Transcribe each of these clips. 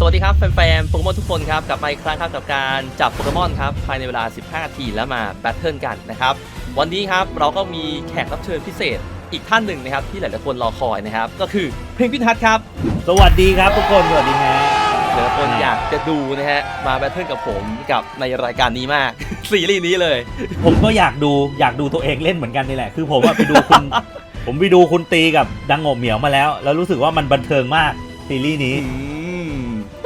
สวัสดีครับ แฟนๆโปเกมอนทุกคนครับกลับมาอีกครั้งครับกับการจับโปเกมอนครับภายในเวลา 15นาทีแล้วมาแบทเทิลกันนะครับ วันนี้ครับเราก็มีแขกรับเชิญพิเศษอีกท่านหนึ่งนะครับ ที่หลายๆคนรอคอยนะครับ ก็คือเพลงพิทัศน์ครับสวัสดีครับทุกคนสวัสดีฮะหลายๆคนอยากจะดูนะฮะมาแบทเทิลกับผมกับในรายการนี้มาก ซีรีส์นี้เลย ผมก็อยากดูอยากดูตัวเองเล่นเหมือนกันนี่แหละ คือผมอะไปดูคุณ ผมไปดูคุณตีกับดังโงเหมียวมาแล้ว แล้วรู้สึกว่ามันบันเทิงมากซีรีส์นี้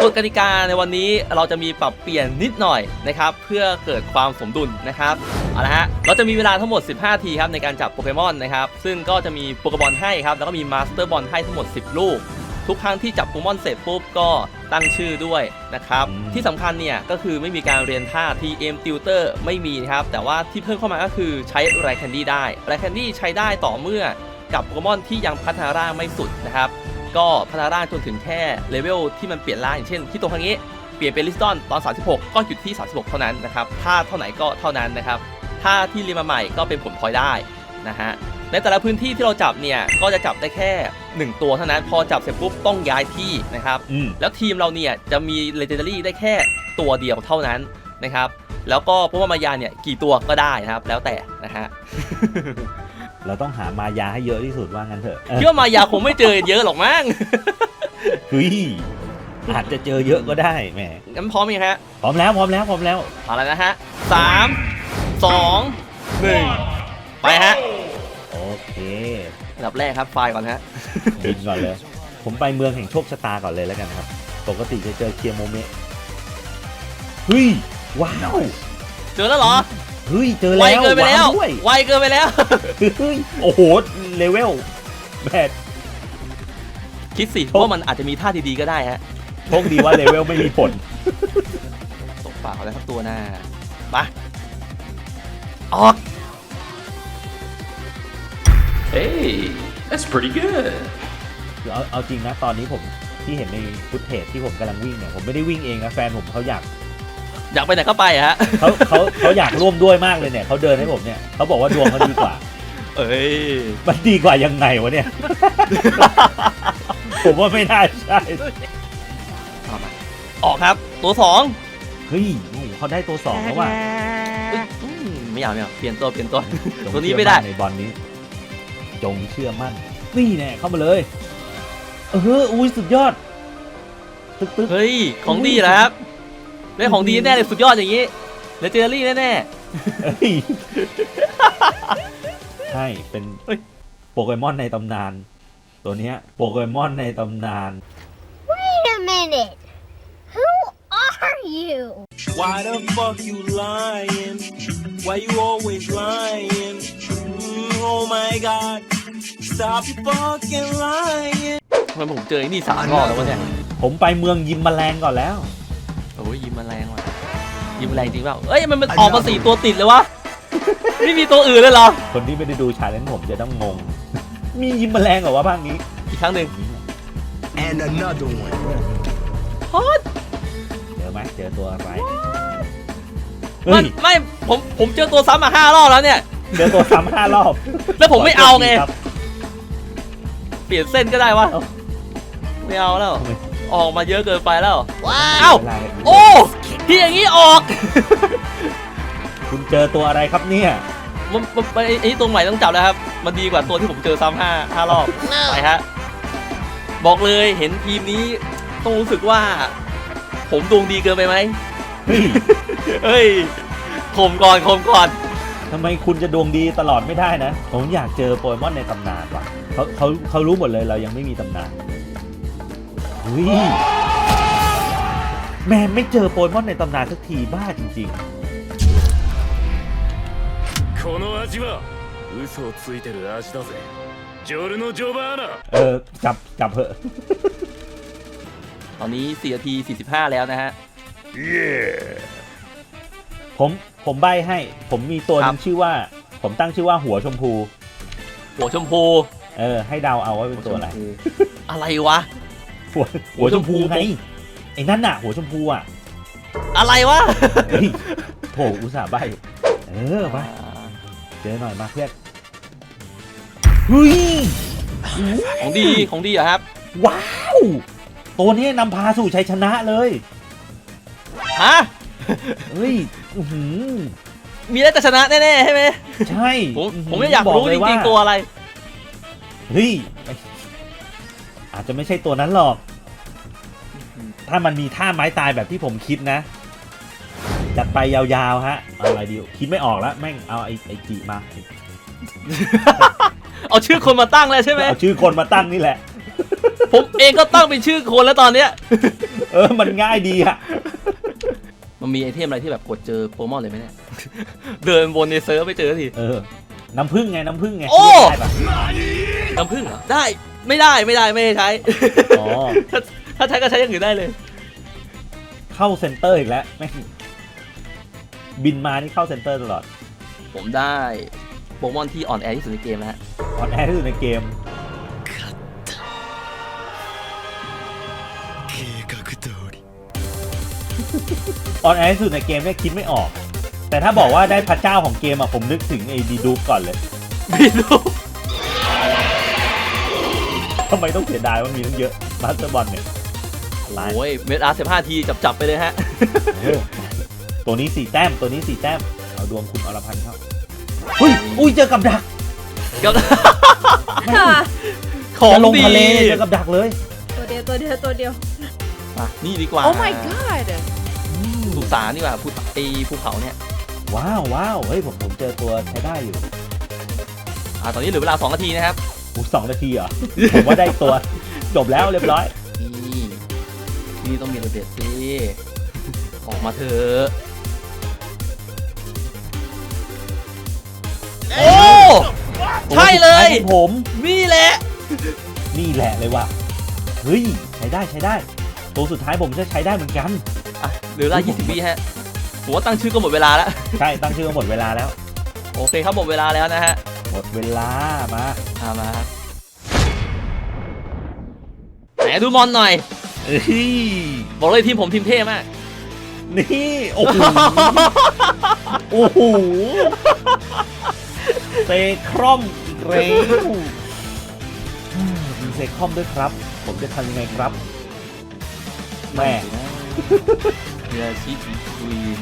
กฎกติกาในวันนี้เราจะมีปรับเปลี่ยนนิดหน่อยนะครับ เพื่อเกิดความสมดุลนะครับเอาละฮะเราจะมีเวลาทั้งหมด 15 ทีครับในการจับโปเกมอนนะครับซึ่งก็จะมีโปเกมอนให้ครับแล้วก็มีมาสเตอร์บอลให้ทั้งหมด 10 ลูก ทุกครั้งที่จับโปเกมอนเสร็จปุ๊บก็ตั้งชื่อด้วยนะครับที่สำคัญเนี่ยก็คือไม่มีการเรียนท่า TM Tutor ไม่มีครับแต่ว่าที่เพิ่มเข้ามาก็คือใช้ไรแคนดี้ได้ไรแคนดี้ใช้ได้ต่อเมื่อกับโปเกมอนที่ยังพัฒนาร่างไม่สุดนะครับ ก็พัฒนาร่างจนถึงแค่เลเวลที่มันเปลี่ยนร่างอย่างเช่นที่ตรงทางนี้เปลี่ยนเป็นลิสตอนตอน 36 ก็หยุดที่ 36 เท่านั้นนะครับถ้าเท่าไหนก็เท่านั้นนะครับถ้าที่เรียนมาใหม่ก็เป็นผลพลอยได้นะฮะในแต่ละพื้นที่ที่เราจับเนี่ยก็จะจับได้แค่ 1 ตัวเท่านั้น พอจับเสร็จปุ๊บต้องย้ายที่นะครับอืมแล้วทีมเราเนี่ยจะมี Legendary ได้แค่ตัวเดียวเท่านั้นนะครับแล้วก็พวกมายาเนี่ยกี่ตัวก็ได้นะครับ แล้วแต่นะฮะ เราต้องหามายาให้เยอะที่สุดว่างั้นเถอะเออคิดว่ามายาคงไม่เจอเยอะหรอกมั้งเฮ้ยอาจจะเจอเยอะก็ได้แหมงั้นพร้อมยังฮะพร้อมแล้วพร้อมแล้วพร้อมแล้วเอาแล้วนะฮะสามสองหนึ่งไปฮะโอเคอันดับแรกครับไฟล์ก่อนฮะบินก่อนเลย ผมไปเมืองแห่งโชคชะตาก่อนเลยแล้วกันครับ ปกติจะเจอเคียร์โมเมะเฮ้ยว้าว เจอแล้วเหรอ เฮ้ยเจอไวแล้วเกินไปแล้วาด้วยไวเกินไปแล้ว เฮ้ยโอ้โหเลเวลแบดคิดสิโอ้ว่ามันอาจจะมีท่าดีๆก็ได้ฮะโชคดีว่าเลเวลไม่มีผลตกปากแล้วครับตัวหน้าไปออก Hey, that's pretty good. เอาเอาจริงนะตอนนี้ผมที่เห็นในฟุตเทจที่ผมกำลังวิ่งเนี่ยผมไม่ได้วิ่งเองนะแฟนผมเขาอยาก อยากไปไหนก็ไปอะฮะ เขาเขาเขาอยากร่วมด้วยมากเลยเนี่ยเขาเดินให้ผมเนี่ยเขาบอกว่าดวงเขาดีกว่าเอ้ยมันดีกว่ายังไงวะเนี่ย ผมว่าไม่น่าใช่เอามาออกครับ ตัวสองเฮ้ยโอ้โหเขาได้ตัวสองแล้วว่ะเอ้ยอืมไม่เอาไม่เอาเปลี่ยนตัวเปลี่ยนตัว จงตัวนี้เชื่อไม่ได้นในบอลนี้ จงเชื่อมั่นนี่แน่เข้ามาเลยเอออุ้ยสุดยอดตึกตึกเฮ้ยของดีเหรอครับ ได้ของดีแน่เลยสุดยอดอย่างนี้เลเจอรี่แน่เฮ้ยใช่ เป็นเฮ้ยโปเกมอนในตำนาน ตัวเนี้ยโปเกมอนในตำนาน Wait a minute. Who are you? Why the fuck you lying? Why you always lying? Mm, oh my god. Stop your fucking lying. ๆทำไมผมเจอไอ้นี่สามรอบแล้ววะเนี่ย ผมไปเมืองยิมแมลงก่อนแล้วโอ้ยยิ้มแมลงว่ะยิ้มแมลงจริงเปล่าเอ้ยมันมันออกมาสี่ตัวติดเลยวะ ไม่มีตัวอื่นเลยเหรอ คนที่ไม่ได้ดูชาเลนจ์ผมจะต้องงง มียิมแมลงเหรอวะภาคนี้ อีกครั้งหนึ่ง And another one. ฮอตเจอไหมเจอตัวอะไรมัเฮ้นยไม่ผมผมเจอตัวซ้ำมาห้ารอบแล้วเนี่ย เจอตัวซ้ำห้ารอบแล้วผมไม่เอาไงครับ เปลี่ยนเส้นก็ได้วะ เอ้า ไม่เอาแล้ว ทำไม ออกมาเยอะเกินไปแล้ว Wow. เอ้าเวลาเนี่ยโอ้ที่อย่างนี้ออก คุณเจอตัวอะไรครับเนี่ยมันมันมันไอ้ไอ้ตัวใหม่ต้องจับแล้วครับ มันดีกว่าตัวที่ผมเจอซ้ำห้าห้ารอบไปฮะบอกเลยเห็นทีมนี้ต้องรู้สึกว่า ผมดวงดีเกินไปไหมเฮ้ยเฮ้ยข่มก่อนข่มก่อนทำไมคุณจะดวงดีตลอดไม่ได้นะ ผมอยากเจอโปเกมอนในตำนานว่ะเขาเขาเขารู้หมดเลยเรายังไม่มีตำนานเฮ้ยแม่ไม่เจอโปเกมอนในตำนานสักทีบ้าจริง この味は嘘をついてる味だぜ。ジョルノ・ジョバーナ。 ๆ เออ จับจับเหอะ ตอนนี้4นาที 45 แล้วนะฮะ ผมผมใบให้ ผมมีตัวห ครั นึ บ งชื่อว่า ผมตั้งชื่อว่าหัวชมพู หัวชมพู เออ ให้เดาเอาว่าเป็นตัวอะไร อะไรวะ หัวหัวชมพูหัวชมพูไงไอ้นั่นน่ะ หัวชมพูอะอะไรวะเฮ้ยโถอุตส่าห์ใบเออมาเจอหน่อยมาเพื่อนเฮ้ยของดีของดีเหรอครับ ว้าว ตัวนี้นำพาสู่ชัยชนะเลยฮะเฮ้ยอื้อหือมีแล้วจะชนะแน่ๆใช่ไหมใช่ ผมอื้อหืผมไม่อยากรู้บเลจว่าริงๆตัวอะไรเฮ้ยไม่ อาจจะไม่ใช่ตัวนั้นหรอก ถ้ามันมีท่าไม้ตายแบบที่ผมคิดนะ จัดไปยาวๆฮะเอาอะไรดีคิดไม่ออกแล้วแม่งเอาไอ้ไอ้จีมา เอาชื่อคนมาตั้งแล้วใช่ไหมเอาชื่อคนมาตั้งนี่แหละ ผมเองก็ตั้งเป็นชื่อคนแล้วตอนเนี้ย เออ มันง่ายดีอะมันมีไอเทมอะไรที่แบบกดเจอโปเกมอนเลยไหมเนี่ย เดินวนในเซิร์ฟไม่เจอสักทีเออ น้ำผึ้งไง น้ำผึ้งไงโอ้ ได้ปะน้ำผึ้งเหรอ ได้ ไม่ได้ ไม่ได้ ไม่ให้ใช้ อ๋อ ถ้าถ้าใช้ก็ใช้อย่างอื่นได้เลย เข้าเซ็นเตอร์อีกแล้วแม่งบินมานี่เข้าเซ็นเตอร์ตลอด ผมได้โปเกมอนที่อ่อนแอที่สุดในเกมแล้วฮะ ออนแอร์ที่สุดในเกม 計画通り ออนแอร์ที่สุดในเกมเนี่ยคิดไม่ออก แต่ถ้าบอกว่าได้พระเจ้าของเกมอะผมนึกถึงไอ้ดีดูก่อนเลย ไม่รู้ ทำไมต้องเสียดายว่ามีตั้งเยอะมาสเตอร์บอลเนี่ยลายโอ้ยเมตรอาร์สิบห้าทีจับจับๆไปเลยฮะเออตัวนี้สี่แต้มตัวนี้สี่แต้มเอาดวงคุณอรพันธ์เข้าเฮ้ยอุ้ยเจอกับดักกับแม่งของจะลงดีทะเลเจอกับดักเลย ตัวเดียวตัวเดียวตัวเดียว มานี่ดีกว่า Oh my god สุสานดีกว่าภูไอภูเขาเนี่ย ว้าวว้าวเฮ้ยผมผมเจอตัวใช้ได้อยู่ อ่าตอนนี้เหลือเวลา 2 นาทีนะครับ อู้สองนาทีเหรอ ผมว่าได้ตัว จบแล้วเรียบร้อย นี่นี่ต้องมีระเบียบสิออกมาเถอะโอ้ใช่เลยตัวสุดท้าของผม นี่แหละ นี่แหละเลยว่ะเฮ้ย ใช้ได้ใช้ได้ ตัวสุดท้ายผมจะใช้ได้เหมือนกัน อะเหลือเวลา20วิฮะผมว่าตั้งชื่อก็หมดเวลาแล้ว ใช่ ตั้งชื่อมาหมดเวลาแล้ว โอเคครับหมดเวลาแล้วนะฮะ หมดเวลามา อ่ามาครับไหนดูมอนหน่อยเอ้ยบอกเลยทีมผมทีมเท่มาก นี่ โอ้โห โอ้โหเซครอมอีกแล้วมีเซครอมด้วยครับ ผมจะทำยังไงครับ แม่เรือชิอิควีน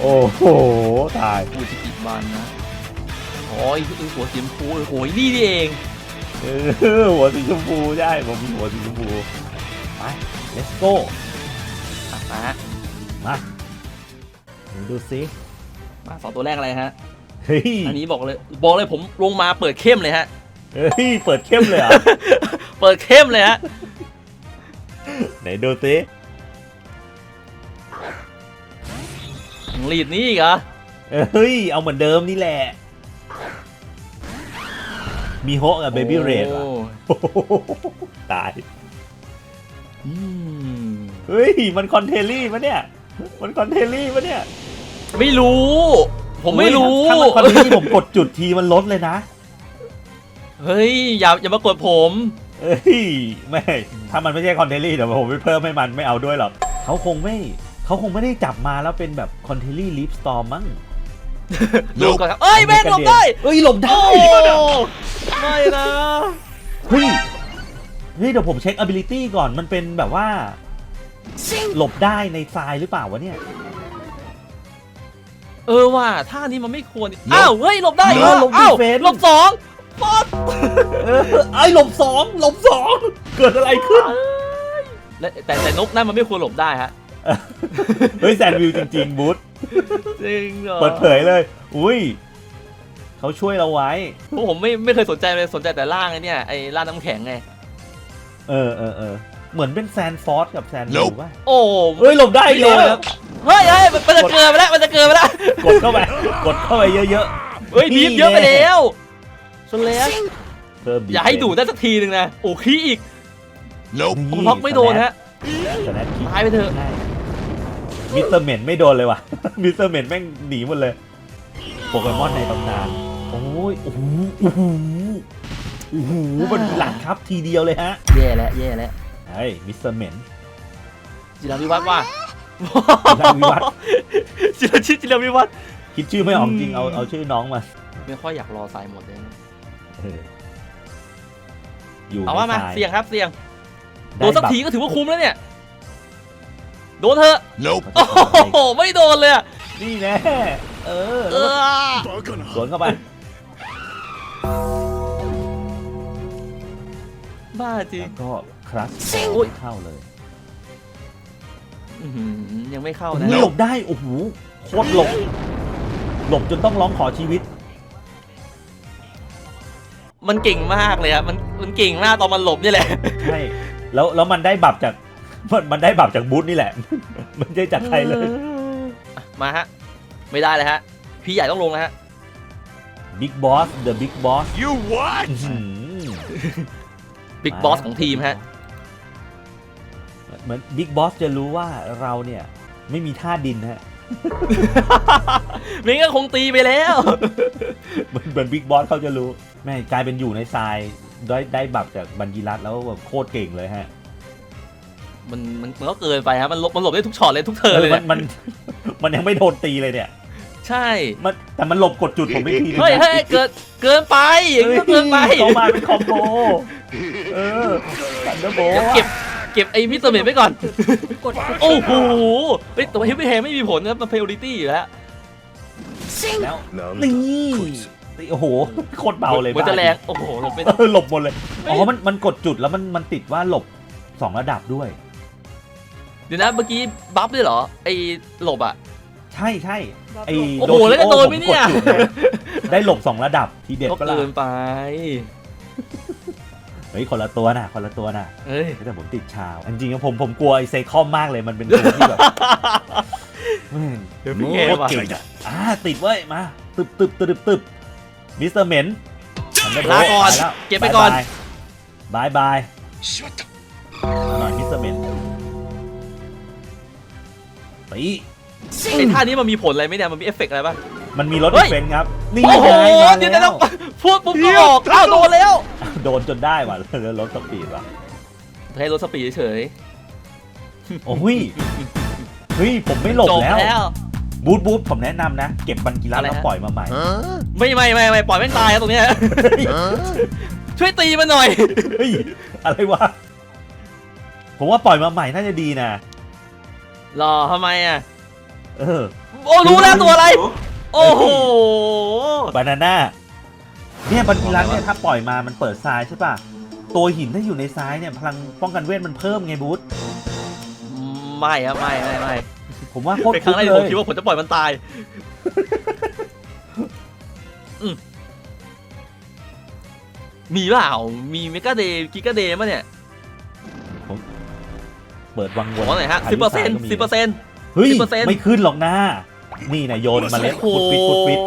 โอ้โห ตายฟูจิอิบันนะ โอ้ยหัวสีชมพูโอ้ยนี่นี่เองเออหัวสีชมพูใช่ผมมีหัวสีชมพูไป let's go อะมามาดูซิมาสองตัวแรกอะไรฮะเฮ้ยอันนี้บอกเลยบอกเลยผมลงมาเปิดเข้มเลยฮะเฮ้ยเปิดเข้มเลยเหรอเปิดเข้มเลยฮะไหนดูซิลีดนี่อีกเหรอเฮ้ยเอาเหมือนเดิมนี่แหละ มีโฮะกับเบบี้เรดว่ะโอ้ตายอืมเฮ้ย มันคอนเทลลี่ปะเนี่ย มันคอนเทลลี่ปะเนี่ย ไม่รู้ ผมไม่รู้ ถ้ามันคอนเทลลี่ผมกดจุดทีมันลดเลยนะ เฮ้ย อย่าอย่ามากดผมเอ้ย ไม่ ถ้ามันไม่ใช่คอนเทลลี่เดี๋ยวผมไปเพิ่มให้มันไม่เอาด้วยหรอกเขาคงไม่เขาคงไม่ได้จับมาแล้วเป็นแบบคอนเทลลี่ลิฟสตอร์มั้งดูก่อนครับเอ้ยแม่งหลบได้เอ้ยหลบได้โอ้ ไม่นะเฮ้ยเฮ้ยเดี๋ยวผมเช็ค ability ก่อนมันเป็นแบบว่า หลบได้ในทรายหรือเปล่าวะเนี่ย เออว่ะท่านี้มันไม่ควรอ้าวเฮ้ยหลบได้เออหลบอ้าว defense หลบสองป๊อดเออไอ้หลบสองหลบสองเกิดอะไรขึ้น และแต่แต่นกนั่นมันไม่ควรหลบได้ฮะเฮ้ยแซนวิวจริง ๆ บูธจริงเหรอเปิดเผยเลย อุ้ย เขาช่วยเราไว้ พวกผมไม่ไม่เคยสนใจเลยสนใจแต่ล่างไอ้เนี่ยไอ้ล่างน้ำแข็งไง เออเออเออเหมือนเป็นแซนฟอร์สกับแซนวิวป่ะโอ้เฮ้ยหลบได้อีกแล้วเฮ้ยเฮ้ยมันมันจะเกินไปแล้วมันจะเกินไปแล้วกดเข้าไป กดเข้าไปเยอะ เฮ้ยบีบเยอะไปแล้วชนแล้วๆเพิ่ม อย่าให้ดูดได้สักทีหนึ่งนะโอ้ขี้อีก Nope ผมล็อกไม่โดนฮะ สแนปคิดตายไปเถอะใช่มิสเตอร์เมนไม่โดนเลยว่ะ มิสเตอร์เมนแม่งหนีหมดเลย โปเกมอนในตำนาน โอ้ยโอ้โหโอ้โหโอ้โหบนหลักครับทีเดียวเลยฮะแย่แล้วแย่แล้วไอ้มิสเตอร์เหม็นจิราวิวัฒน์ว่าจิราวิวัฒน์จิราชิตจิราวิวัฒน์คิดชื่อไม่ออกจริงเอาเอาชื่อน้องมาไม่ค่อยอยากรอสายหมดเลยอยู่เอาว่ามาเสี่ยงครับเสี่ยงโดนสักทีก็ถือว่าคุ้มแล้วเนี่ยโดนเถอะโอ้โหไม่โดนเลยนี่แน่เออสวนเข้าไป บ้าจริง แล้วก็ครัสโอ้ยเข้าเลยอื้อหือยังไม่เข้าโอ้นะโหหลบได้โอ้โหโคตรหลบ หลบจนต้องร้องขอชีวิต มันเก่งมากเลยอะมันมันเก่งมากตอนมันหลบนี่แหละ ใช่ แล้วแล้วมันได้บับจากมันมันได้บับจากบูธนี่แหละ มันไม่ใช่จากใครเลยอะมาฮะ ไม่ได้เลยฮะ พี่ใหญ่ต้องลงแล้วฮะ Big Boss The Big Boss You what อื้อหือ บิ๊กบอสของทีมฮะ เหมือน Big Boss จะรู้ว่าเราเนี่ยไม่มีท่าดินฮะไม่งั้นคงตีไปแล้ว เหมือนเหมือน Big Boss เขาจะรู้แม่กลายเป็นอยู่ในทรายได้ได้บับจากบันกีรัตแล้วแบบโคตรเก่งเลยฮะ มันมันมันก็เกินไปฮะมันหลบมันหลบได้ทุกช็อตเลยทุกเทิร์นเลยมัเนี่ยมันมันยังไม่โดนตีเลยเนี่ย ใช่มันแต่มันหลบกดจุดผมไม่ทีนึงเฮ้ยนะเฮ้ยเกินเกินไปอย่างนี้ก็เกินไปเขามาเป็นคอมโบ เออเดอร์โเก็บเก็บไอ้มิสเตอร์เมทไว้ก่อน กดโอ้โหเฮ้แต่ว่าเฮฟไม่แฮไม่มีผลครับมันเพลริตี้อยู่แล้วนี่โอ้โหโคตรเบาเลยมันจะแรงโอ้โหหลบไปหลบหมดเลยอ๋อมันมันกดจุดแล้วมันมันติดว่าหลบสองระดับด้วย เดี๋ยวนะเมื่อกี้บัฟด้วยเหรอไอ้หลบอะใช่ใช่ไอ้โอ้โหแล้วจะโดนไหมเนี่ยได้หลบสองระดับทีเด็ดก็เกินไป เฮ้ยคนละตัวน่ะคนละตัวน่ะเอ้ยแต่ผมติดชาวจริงๆผมผมกลัวไอเซคอมมากเลยมันเป็นตัวที่แบบม่งเดี๋ยวพี่งอะติดเว้ยมาตึบตึบตึบตึบมิสเตอร์เหม็นลาก่อนเก็บไปก่อนบายบายหน่อยมิสเตอร์เหม็นตีไอท่านี้มันมีผลอะไรไหมเนี่ยมันมีเอฟเฟกต์อะไรป่ะมันมีรถเฟนครับนี่ไงโอ้โหเดี๋ยวเดี๋ยว พูดปุ๊บก็ออกอ้าวโดนแล้ว โดนจนได้ว่ะแล้วรถสปีดว่ะให้รถสปีดเฉยโอ้ยเฮ้ยผมไม่หลบจบแล้ว แล้ว บูทบูทผมแนะนำนะ เก็บบันกีฬาอะไรแล้วฮะ ปล่อยมาใหม่ ไม่ไม่ไม่ไม่ปล่อยแม่งตายครับตรงเนี้ยช่วยตีมันหน่อย เฮ้ย อะไรวะ ผมว่าปล่อยมาใหม่น่าจะดีนะ รอทำไมอะ เออ โอ้รู้แล้วตัวอะไร โอ้โห บานาน่า เนี่ยบันกีรันเนี่ยถ้าปล่อยมามันเปิดทรายใช่ป่ะ ตัวหินถ้าอยู่ในทรายเนี่ยพลังป้องกันเวทมันเพิ่มไงบูธไม่ครับไม่ไม่ไม่ผมว่าโคตรเป็นครั้คุ้งมแรกที่เลผมยคิดว่าผมจะปล่อยมันตายอืมมีเปล่า มีเมกาเดย์กิกาเดย์มั้ยเนี่ย เปิดวังวขนอหน่อยฮะสิบเปอร์เซ็นต์สิบเปอร์เซ็นต์เฮ้ย10%ไม่ขึ้นหรอกนะ นี่นะโยนเมาเล็ดโอ้ฟุโหดฟิตฟุดฟิต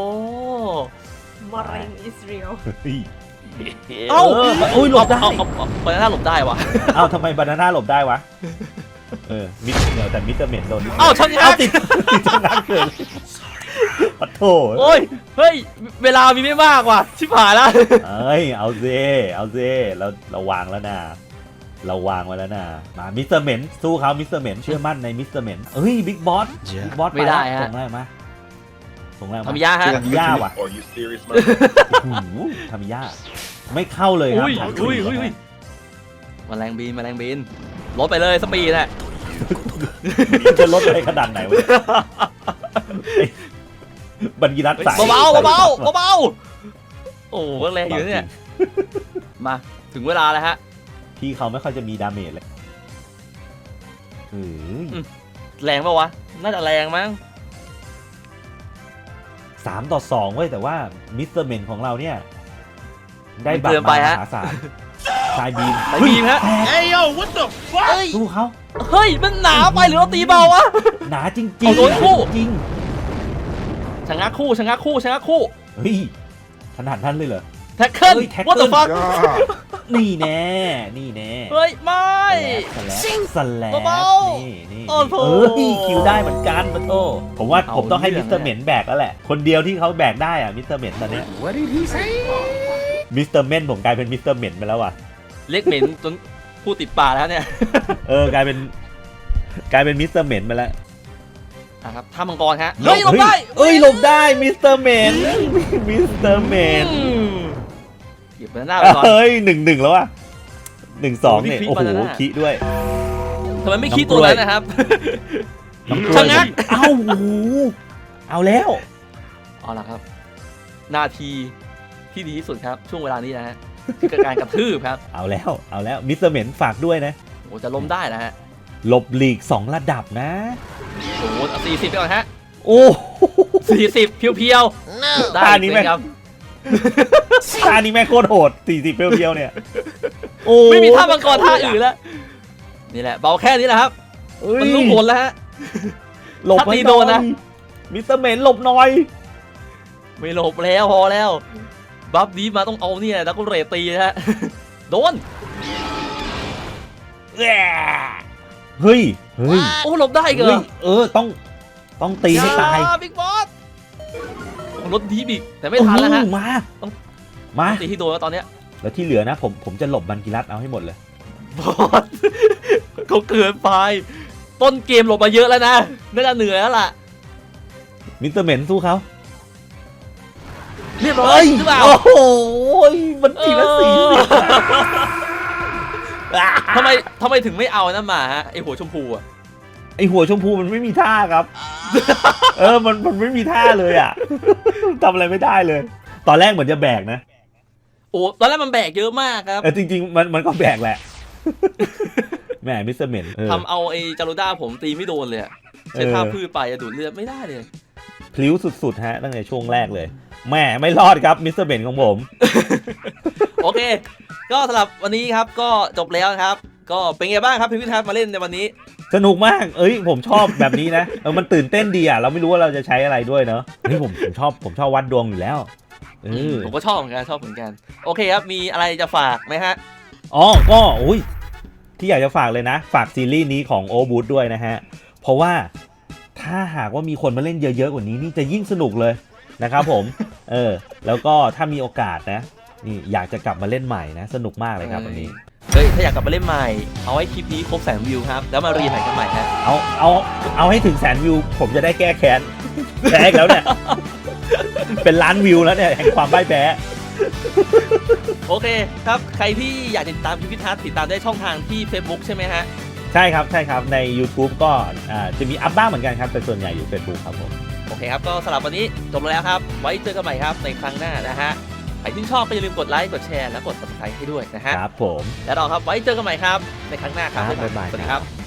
มะเร็งอิสราเอลเฮ้ยเอ้าเออโอ้ยหลบได้เอาเอาเอาบานาน่าหลบได้วะเอ้าทำไมบานาน่าหลบได้วะ เออ มิดเดี๋ยวแต่มิสเตอร์เหม็นโดนเอ้าชะงัเอ้ากติดติดชะงักเกินปะโถโอ้ยเฮ้ย เวลามีไม่มากว่ะชิบหายแล้วเอ้ย เอาเซเอาเซเราเราวางแล้วนะเราวางไว้แล้วนะมามิสเตอร์เหม็นสู้เขามิสเตอร์เหม็นเชื่อมั่นในมิสเตอร์เหม็นเฮ้ยบิ๊กบอสบิ๊กบอสไม่ได้ฮะส่งแรกมา ส่งแรกมาทำยาฮะ ทำยาว่ะ Are you serious โอ้โหทำยาไม่เข้าเลยครัอุ้บยถามอุ้ยจริงอุ้ยนะอุ้ย แมลงบินแมลงบินลดไปเลยสปีดน่ะจะลดไปขนาดไหนวะเนี่ยไอ้บัญญีรัตน์สายเบาๆเบาๆเบาๆโอ้โหแรงอยู่นะเนี่ยมาถึงเวลาแล้วฮะ พี่เขาไม่ค่อยจะมีดาเมจเลยเอ้ยอืมแรงปะวะน่าจะแรงมั้ง สามต่อสองเว้ย แต่ว่ามิสเตอร์เมนของเราเนี่ย ได้บัตเกิรนไปมามฮะหาศาลชายบีมสายบีมฮะเฮ้ย Hey yo what the fuck เฮ้ยสู้เขาเฮ้ย มันหนาไปหรือเราตีเบาวะ หนาจริงเอาโดนคู่จริงชะงักคู่ชะงักคู่ชะงักคู่ เฮ้ย ขนาดนั้นเลยเหรอ แท็กเกิลเฮ้ย tackle what the fuck นี่แน่ นี่แน่เฮ้ย ไม่ สแลสสแลสเบาๆนี่นี่โอ้โห เออคิวได้เหมือนกันปะโทผมว่าเอาผมต้องให้เรื่มิองสเตอร์เหแน่ม็นแบกแล้วแหละ คนเดียวที่เขาแบกได้อะมิสเตอร์เหม็นตอนเนี้ย What did he say มิสเตอร์เมนผมกลายเป็นมิสเตอร์เหม็นไปแล้วว่ะ เล็กเหม็นจนพูดติดปากแล้วเนี่ยเออกลายเป็นกลายเป็นมิสเตอร์เหม็นไปแล้วอะครับท่ามังกรฮะ เฮ้ยหลบได้ เอ้ยหลบได้มิสเตอร์เหม็นมิสเตอร์เหม็น อืมเก็บไปหน้าไปก่อน เฮ้ยหนึ่งหนึ่งแล้วอะหนึ่งสองเนี่ย โอ้โอ้โหโหนี่คลิปมาแล้วนะคิด้วย ทำไมไม่คิดน้องกตัล้ววนั้นนะครับน้ำกล้วยชะงัก เอ้าโอ้โหเอาแล้ว เอาละครับ นาทีที่ดีที่สุดครับ ช่วงเวลานี้นะฮะคือการกระทืบครับเอาแล้ว เอาแล้ว มิสเตอร์เหม็นฝากด้วยนะ โอ้จะล้มได้นะฮะหลบหลีก 2 ระดับนะ โอ้โหสี่สิบไปก่อนฮะโอ้ สี่สิบเพียวๆได้ท่านี้ไหแม่มงครับ ท่านี้แม่งโคตรโหด40เพียวๆเนี่ย โอ้ไม่มีท่ามังกรท่าอื่นแล้วนี่แหละเบาแค่นี้แหละครับ เอ้ยมันรู้ผลแล้วฮะ หลบถ้าตีให้โดนนะหอยมิสเตอร์เหม็นหลบหน่อย ไม่หลบแล้วพอแล้ว บัฟนี้มาต้องเอาเนี่ยแล้วก็เรตตีนะฮะ โดนแหม่เฮ้ย เฮ้ย โอ้หลบได้เหรเฮ้ยอเออ ต้อง ต้องตีให้ตาย บิ๊กบอส รถดีบิ๊กแต่ไม่ทันแล้วฮะ โอ้โหมาต้อง มาตีที่โดนแล้วตอนเนี้ยแล้วที่เหลือนะผมผมจะหลบบันกิรัตเอาให้หมดเลย บอสเขาเกินไป ต้นเกมหลบมาเยอะแล้วนะน่าจะเหนื่อยแล้วล่ะ มิสเตอร์เหม็นสู้เขาเรียบร้อยหรือเปล่า โอ้โหมันทีละสี่สิบ ทำไมทำไมถึงไม่เอานั่นมาฮะไอหัวชมพูอะ ไอหัวชมพูมันไม่มีท่าครับ เออมันมันไม่มีท่าเลยอะทำอะไรไม่ได้เลย ตอนแรกเหมือนจะแบกนะโอ้ตอนแรกมันแบกเยอะมากครับเออจริง ๆ มันมันก็แบกแหละแหมมิสเตอร์เหม็นเออทำเอาไอ้จารุด้าผมตีไม่โดนเลยอะใช้เออท่าพืชไปอะดูดเลือดไม่ได้เลยพลิ้วสุดๆฮะตั้งแต่ช่วงแรกเลยแหม่ไม่รอดครับมิสเตอร์เหม็นของผม โอเค ก็สำหรับวันนี้ครับก็จบแล้วนะครับ ก็เป็นไงบ้างครับพิพิธภัณฑ์มาเล่นในวันนี้ สนุกมาก เอ้ย ผมชอบแบบนี้นะ เออ มันตื่นเต้นดีอะ เราไม่รู้ว่าเราจะใช้อะไรด้วยเนอะเฮ้ยผมผมชอบ ผมชอบวัดดวงอยู่แล้วเออผมก็ชอบเหมือนกันชอบเหมือนกัน โอเคครับ มีอะไรจะฝากไหมฮะ อ๋อ ก็อุ้ย ที่อยากจะฝากเลยนะ ฝากซีรีส์นี้ของโอบูธด้วยนะฮะ เพราะว่าถ้าหากว่ามีคนมาเล่นเยอะๆกว่านี้นี่จะยิ่งสนุกเลยนะครับผม เออ แล้วก็ถ้ามีโอกาสนะ นี่อยากจะกลับมาเล่นใหม่นะ สนุกมากเลยครับวันนี้ เฮ้ยถ้าอยากกลับมาเล่นใหม่ เอาให้คลิปนี้ครบแสนวิวครับ แล้วมาเรียนใหม่กันใหม่ฮะเอาเอาเอาให้ถึงแสนวิว ผมจะได้แก้แค้นแพ้อีกแล้วเนี่ย เป็นล้านวิวแล้วเนี่ยแห่งความพ่ายแพ้ โอเคครับ ใครที่อยากติดตามพิพิธภัณฑ์ติดตามได้ช่องทางที่ Facebook ใช่ไหมฮะ ใช่ครับใช่ครับใน YouTube ก็อ่าจะมีอัพบ้างเหมือนกันครับ แต่ส่วนใหญ่อยู่ Facebook ครับผม โอเคครับ ก็สำหรับวันนี้จบแล้วครับ ไว้เจอกันใหม่ครับในครั้งหน้านะฮะ ใครที่ชอบก็อย่าลืมกดไลค์กดแชร์และกด subscribe ให้ด้วยนะฮะครับผม แล้วเราครับไว้เจอกันใหม่ครับในครั้งหน้าครับครับบ๊ายบาย สวัสดีครับ